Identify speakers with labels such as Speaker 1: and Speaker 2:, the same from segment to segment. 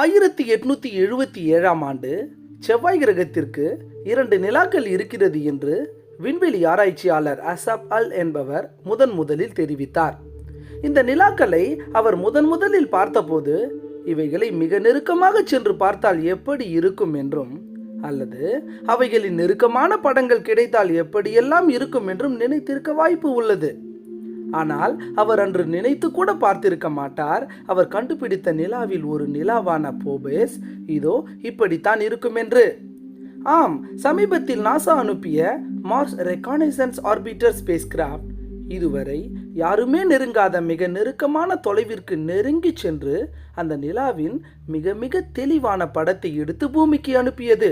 Speaker 1: ஆயிரத்தி எட்நூத்தி எழுபத்தி ஏழாம் ஆண்டு செவ்வாய் கிரகத்திற்கு இரண்டு நிலாக்கள் இருக்கிறது என்று விண்வெளி ஆராய்ச்சியாளர் அசப் அல் என்பவர் முதன் முதலில் தெரிவித்தார். இந்த நிலாக்களை அவர் முதன் முதலில் பார்த்தபோது இவைகளை மிக நெருக்கமாக சென்று பார்த்தால் எப்படி இருக்கும் என்றும் அல்லது அவைகளின் நெருக்கமான படங்கள் கிடைத்தால் எப்படியெல்லாம் இருக்கும் என்றும் நினைத்திருக்க வாய்ப்பு உள்ளது. ஆனால் அவர் அன்று நினைத்து கூட பார்த்திருக்க மாட்டார். அவர் கண்டுபிடித்த நிலாவில் ஒரு நிலாவான போபேஸ் இதோ இப்படித்தான் இருக்கும் என்று ஆம் சமீபத்தில் நாசா அனுப்பிய Mars reconnaissance orbiter spacecraft இதுவரை யாருமே நெருங்காத மிக நெருக்கமான தொலைவிற்கு நெருங்கி சென்று அந்த நிலாவின் மிக மிக தெளிவான படத்தை எடுத்து பூமிக்கு அனுப்பியது.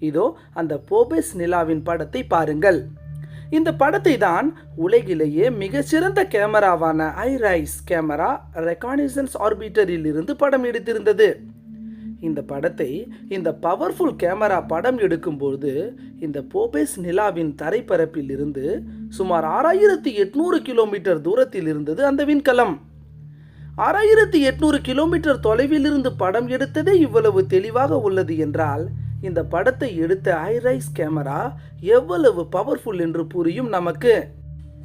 Speaker 1: இதோ அந்த போபேஸ் நிலாவின் படத்தை பாருங்கள். இந்த படத்தை தான் உலகிலேயே மிகச்சிறந்த கேமராவான ஐரைஸ் கேமரா ரெக்கானிசன்ஸ் ஆர்பிட்டரில் இருந்து படம் எடுத்திருந்தது. இந்த படத்தை இந்த பவர்ஃபுல் கேமரா படம் எடுக்கும்போது இந்த போபேஸ் நிலாவின் தரைப்பரப்பில் இருந்து சுமார் ஆறாயிரத்தி எட்நூறு கிலோமீட்டர் தூரத்தில் இருந்தது அந்த விண்கலம். ஆறாயிரத்தி எட்நூறு கிலோமீட்டர் தொலைவில் இருந்து படம் எடுத்ததே இவ்வளவு தெளிவாக உள்ளது என்றால் இந்த படத்தை எடுத்த ஐரைஸ் கேமரா எவ்வளவு பவர்ஃபுல் என்று புரியும் நமக்கு?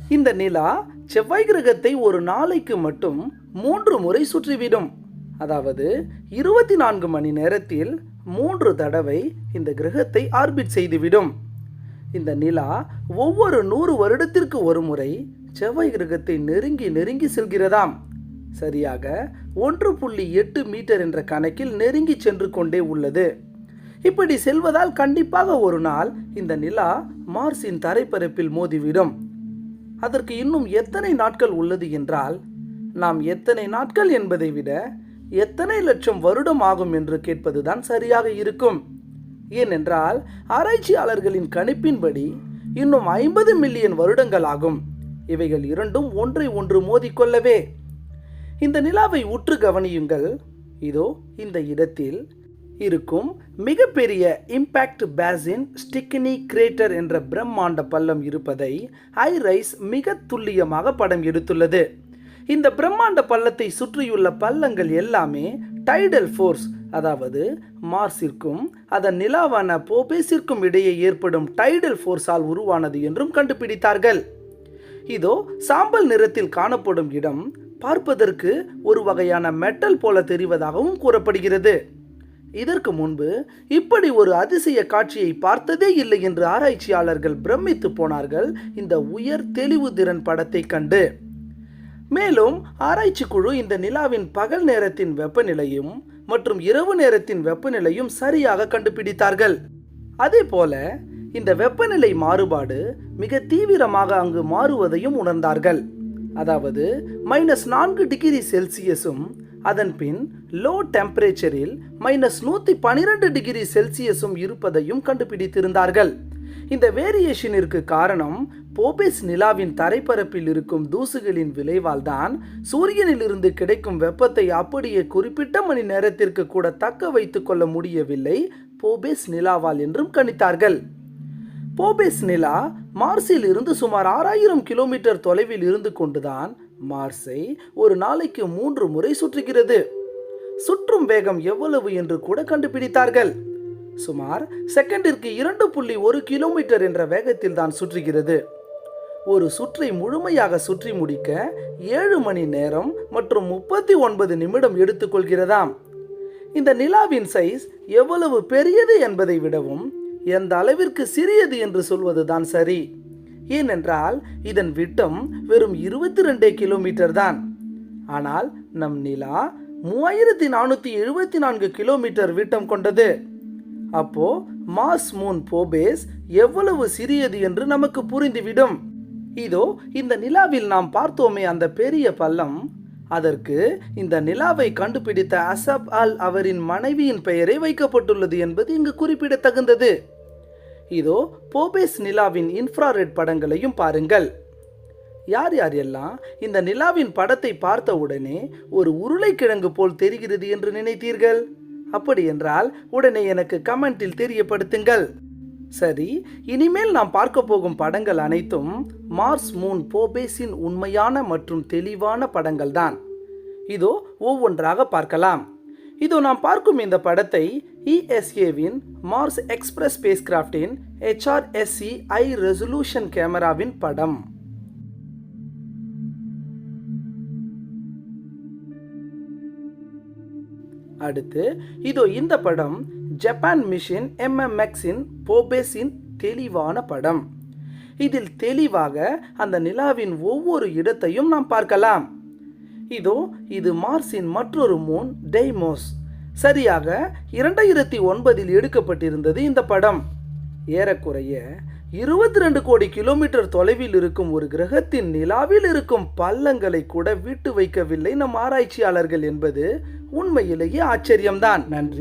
Speaker 1: இந்த நிலா செவ்வாய் கிரகத்தை ஒரு நாளைக்கு மட்டும் மூன்று முறை சுற்றிவிடும். அதாவது இருபத்தி நான்கு மணி நேரத்தில் மூன்று தடவை இந்த கிரகத்தை ஆர்பிட் செய்துவிடும். இந்த நிலா ஒவ்வொரு நூறு வருடத்திற்கு ஒரு முறை செவ்வாய் கிரகத்தை நெருங்கி நெருங்கி செல்கிறதாம். சரியாக ஒன்று புள்ளி எட்டு மீட்டர் என்ற கணக்கில் நெருங்கி சென்று கொண்டே உள்ளது. இப்படி செல்வதால் கண்டிப்பாக ஒரு நாள் இந்த நிலா மார்ஸின் தரைப்பரப்பில் மோதிவிடும். அதற்கு இன்னும் எத்தனை நாட்கள் உள்ளது என்றால் நாம் எத்தனை நாட்கள் என்பதை விட எத்தனை லட்சம் வருடம் ஆகும் என்று கேட்பதுதான் சரியாக இருக்கும். ஏனென்றால் ஆராய்ச்சியாளர்களின் கணிப்பின்படி இன்னும் ஐம்பது மில்லியன் வருடங்கள் ஆகும். இவைகள் இரண்டும் ஒன்றை ஒன்று மோதிக்கொள்ளவே இந்த நிலாவை உற்று கவனியுங்கள். இதோ இந்த இடத்தில் இருக்கும். மிகப்பெரிய இம்பாக்ட் பேசின் ஸ்டிக்னி கிரேட்டர் என்ற பிரம்மாண்ட பள்ளம் இருப்பதை ஐரைஸ் மிக துல்லியமாக படம் எடுத்துள்ளது. இந்த பிரம்மாண்ட பள்ளத்தை சுற்றியுள்ள பள்ளங்கள் எல்லாமே டைடல் ஃபோர்ஸ் அதாவது மார்ஸிற்கும் அதன் நிலாவான போபேஸிற்கும் இடையே ஏற்படும் டைடல் ஃபோர்ஸால் உருவானது என்றும் கண்டுபிடித்தார்கள். இதோ சாம்பல் நிறத்தில் காணப்படும் இடம் பார்ப்பதற்கு ஒரு வகையான மெட்டல் போல தெரிவதாகவும் கூறப்படுகிறது. இதற்கு முன்பு இப்படி ஒரு அதிசய காட்சியை பார்த்ததே இல்லை என்று ஆராய்ச்சியாளர்கள் பிரமித்து போனார்கள் இந்த உயர் தெளிவு திறன் படத்தை கண்டு. மேலும் ஆராய்ச்சி குழு இந்த நிலாவின் பகல் நேரத்தின் வெப்பநிலையும் மற்றும் இரவு நேரத்தின் வெப்பநிலையும் சரியாக கண்டுபிடித்தார்கள். அதே போல இந்த வெப்பநிலை மாறுபாடு மிக தீவிரமாக அங்கு மாறுவதையும் உணர்ந்தார்கள். அதாவது மைனஸ் நான்கு டிகிரி செல்சியஸும் அதன் பின் லோ டெம்பரேச்சரில் மைனஸ் நூற்றி பனிரெண்டு டிகிரி செல்சியஸும் இருப்பதையும் கண்டுபிடித்திருந்தார்கள். இந்த வேரியேஷனிற்கு காரணம் போபேஸ் நிலாவின் தரைப்பரப்பில் இருக்கும் தூசுகளின் விளைவால் தான் சூரியனிலிருந்து கிடைக்கும் வெப்பத்தை அப்படியே குறிப்பிட்ட மணி நேரத்திற்கு கூட தக்க வைத்துக்கொள்ள முடியவில்லை போபேஸ் நிலாவால் என்றும் கணித்தார்கள். போபேஸ் நிலா மார்ஸில் இருந்து சுமார் ஆறாயிரம் கிலோமீட்டர் தொலைவில் இருந்து கொண்டுதான் மார்ஸை ஒரு நாளைக்கு மூன்று முறை சுற்றுகிறது. சுற்றும் வேகம் எவ்வளவு என்று கூட கண்டுபிடித்தார்கள். சுமார் செகண்டிற்கு இரண்டு புள்ளி ஒரு கிலோமீட்டர் என்ற வேகத்தில் தான் சுற்றுகிறது. ஒரு சுற்றை முழுமையாக சுற்றி முடிக்க ஏழு மணி நேரம் மற்றும் முப்பத்தி ஒன்பது நிமிடம் எடுத்துக்கொள்கிறதாம் இந்த நிலாவின் சைஸ் எவ்வளவு பெரியது என்பதை விடவும் எந்த அளவிற்கு சிறியது என்று சொல்வதுதான் சரி. ஏனென்றால் இதன் விட்டம் வெறும் இருபத்தி ரெண்டே கிலோமீட்டர் தான். ஆனால் நம் நிலா மூவாயிரத்தி நானூற்றி எழுபத்தி நான்கு கிலோமீட்டர் விட்டம் கொண்டது. அப்போ மாஸ் மூன் போபேஸ் எவ்வளவு சிறியது என்று நமக்கு புரிந்துவிடும். இதோ இந்த நிலாவில் நாம் பார்த்தோமே அந்த பெரிய பள்ளம். அதற்கு இந்த நிலாவை கண்டுபிடித்த அசப் அல் அவரின் மனைவியின் பெயரை வைக்கப்பட்டுள்ளது என்பது இங்கு குறிப்பிடத்தகுந்தது. இதோ போபேஸ் நிலாவின் இன்ஃப்ராரெட் படங்களையும் பாருங்கள். யார் யார் எல்லாம் இந்த நிலாவின் படத்தை பார்த்த உடனே ஒரு உருளைக்கிழங்கு போல் தெரிகிறது என்று நினைத்தீர்கள்? அப்படி என்றால் உடனே எனக்கு கமெண்டில் தெரியப்படுத்துங்கள். சரி இனிமேல் நாம் பார்க்க போகும் படங்கள் அனைத்தும் மார்ஸ் மூன் போபேஸின் உண்மையான மற்றும் தெளிவான படங்கள் தான் இதோ ஒவ்வொன்றாக பார்க்கலாம். இதோ நாம் பார்க்கும் இந்த படத்தை இஎஸ்ஏவின் மார்ஸ் எக்ஸ்பிரஸ் ஸ்பேஸ் கிராஃப்டின் ஹெச்ஆர்எஸ்சி ஐ ரெசல்யூஷன் கேமராவின் படம். அடுத்து இதோ இந்த படம் ஜப்பான் மிஷின் எம்எம்எக்ஸின் போபேஸின் தெளிவான படம். இதில் தெளிவாக அந்த நிலாவின் ஒவ்வொரு இடத்தையும் நாம் பார்க்கலாம். இதோ இது மார்ஸின் மற்றொரு மூன் டெய்மோஸ். சரியாக இரண்டாயிரத்தி ஒன்பதில் எடுக்கப்பட்டிருந்தது இந்த படம். ஏறக்குறைய இருபத்தி ரெண்டு கோடி கிலோமீட்டர் தொலைவில் இருக்கும் ஒரு கிரகத்தின் நிலாவில் இருக்கும் பள்ளங்களை கூட விட்டு வைக்கவில்லை நம் ஆராய்ச்சியாளர்கள் என்பது உண்மையிலேயே ஆச்சரியம்தான். நன்றி.